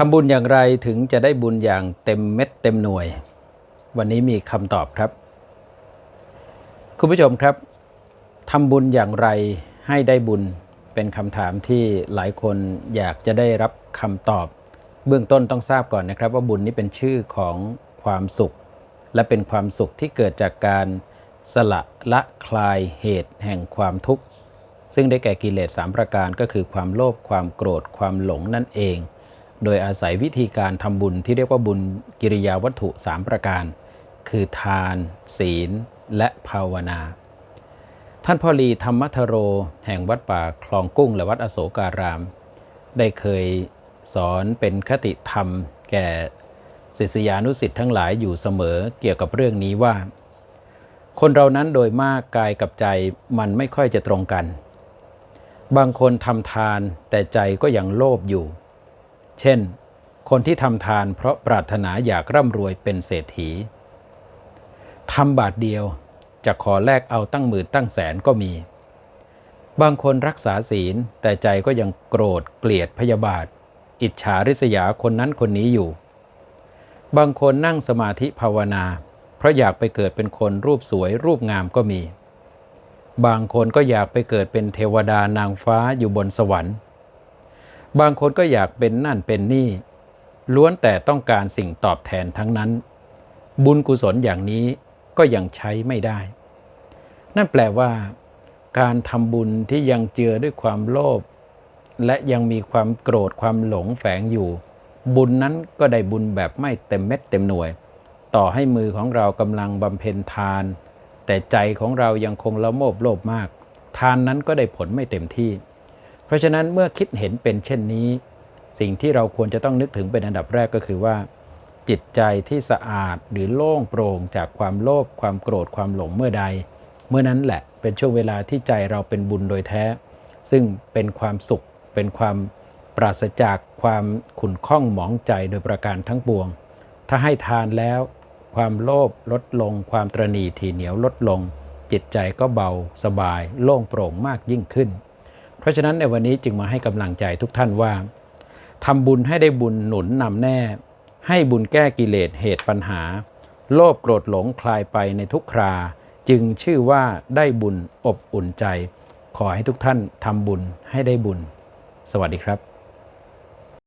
ทำบุญอย่างไรถึงจะได้บุญอย่างเต็มเม็ดเต็มหน่วย วันนี้มีคำตอบครับ คุณผู้ชมครับทำบุญอย่างไรให้ได้บุญเป็นคำถามที่หลายคนอยากจะได้รับคำตอบ เบื้องต้นต้องทราบก่อนนะครับ ว่าบุญนี้เป็นชื่อของความสุข และเป็นความสุขที่เกิดจากการสละละคลายเหตุแห่งความทุกข์ ซึ่งได้แก่กิเลส3ประการก็คือความโลภความโกรธความหลงนั่นเอง โดยอาศัยวิธีการทำบุญที่เรียกว่าบุญกิริยาวัตถุ 3 ประการ คือทาน ศีล และภาวนา ท่านพ่อลีธรรมทโร แห่งวัดป่าคลองกุ้งและวัดอโศการาม ได้เคยสอนเป็นคติธรรม แก่ศิษยานุสิ์ทั้งหลายอยู่เสมอเกี่ยวกับเรื่องนี้ว่า คนเรานั้นโดยมากกายกับใจมันไม่ค่อยจะตรงกัน บางคนทำทานแต่ใจก็ยังโลภอยู่ เช่น คนที่ทำทานเพราะปรารถนาอยากร่ำรวยเป็นเศรษฐีทำบาทเดียวจะขอแลกเอาตั้งหมื่นตั้งแสนก็มี บางคนรักษาศีลแต่ใจก็ยังโกรธเกลียดพยาบาท อิจฉาริษยาคนนั้นคนนี้อยู่ บางคนนั่งสมาธิภาวนา เพราะอยากไปเกิดเป็นคนรูปสวยรูปงามก็มี บางคนก็อยากไปเกิดเป็นเทวดานางฟ้าอยู่บนสวรรค์ บางคนก็อยากเป็นนั่นเป็นนี่ ล้วนแต่ต้องการสิ่งตอบแทนทั้งนั้น บุญกุศลอย่างนี้ก็ยังใช้ไม่ได้ นั่นแปลว่า การทำบุญที่ยังเจือด้วยความโลภและยังมีความโกรธความหลงแฝงอยู่ บุญนั้นก็ได้บุญแบบไม่เต็มเม็ดเต็มหน่วย ต่อให้มือของเรากำลังบำเพ็ญทาน แต่ใจของเรายังคงละโมบโลภมาก ทานนั้นก็ได้ผลไม่เต็มที่ เพราะฉะนั้นเมื่อคิดเห็นเป็นเช่นนี้ สิ่งที่เราควรจะต้องนึกถึงเป็นอันดับแรกก็คือว่า จิตใจที่สะอาดหรือโล่งโปร่งจากความโลภความโกรธความหลงเมื่อใด เมื่อนั้นแหละเป็นช่วงเวลาที่ใจเราเป็นบุญโดยแท้ ซึ่งเป็นความสุข เป็นความปราศจากความขุ่นข้องหมองใจโดยประการทั้งปวง ถ้าให้ทานแล้วความโลภลดลง ความตรณีที่เหนียวลดลง จิตใจก็เบาสบาย โล่งโปร่งมากยิ่งขึ้น ราะฉะนั้นในวันนี้จึงมาให้กำลังใจทุกท่านว่าทำบุญให้ได้บุญหนุนนำแน่ ให้บุญแก้กิเลสเหตุปัญหา โลภโกรธหลงคลายไปในทุกครา จึงชื่อว่าได้บุญอบอุ่นใจ ขอให้ทุกท่านทำบุญให้ได้บุญ สวัสดีครับ